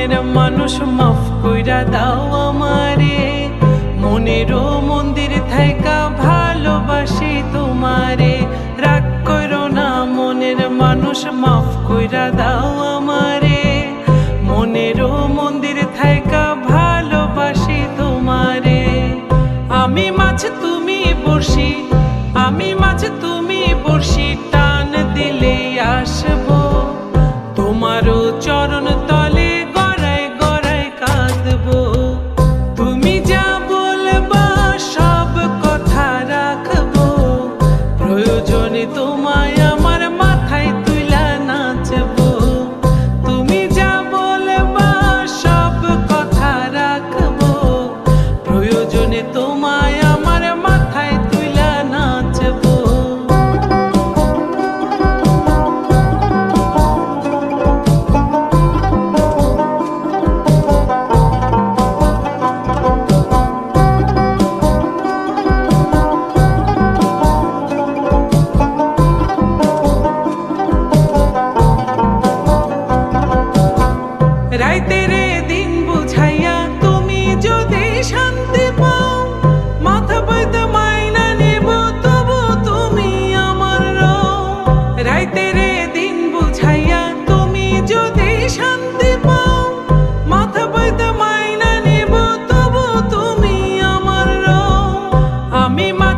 মনের মানুষ মাফ কইরা দাও আমারে। মনের মন্দির থাইকা ভালোবাসি তোমারে। রাগ কইর না, মনের মানুষ মাফ কইরা দাও আমারে। মনেরও মন্দির থাইকা ভালোবাসি তোমারে। আমি মাছ তুমি বসি আমি তোমার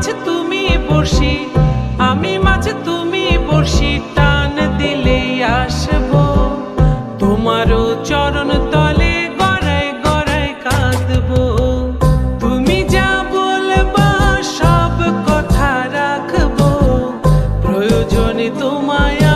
মাছ তুমি বসি আমি তুমি বসি টান দিলে আসব। তোমারও চরণ তলে গড়ায় গড়ায় কাঁদবো। তুমি যা বলবা সব কথা রাখব। প্রয়োজনে তোমায়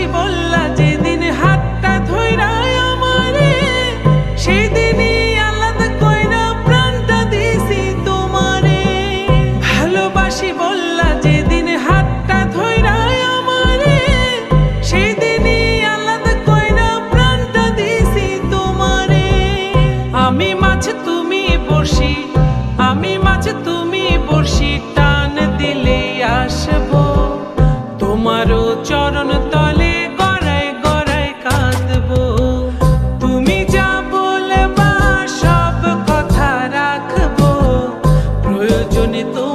ci vuole y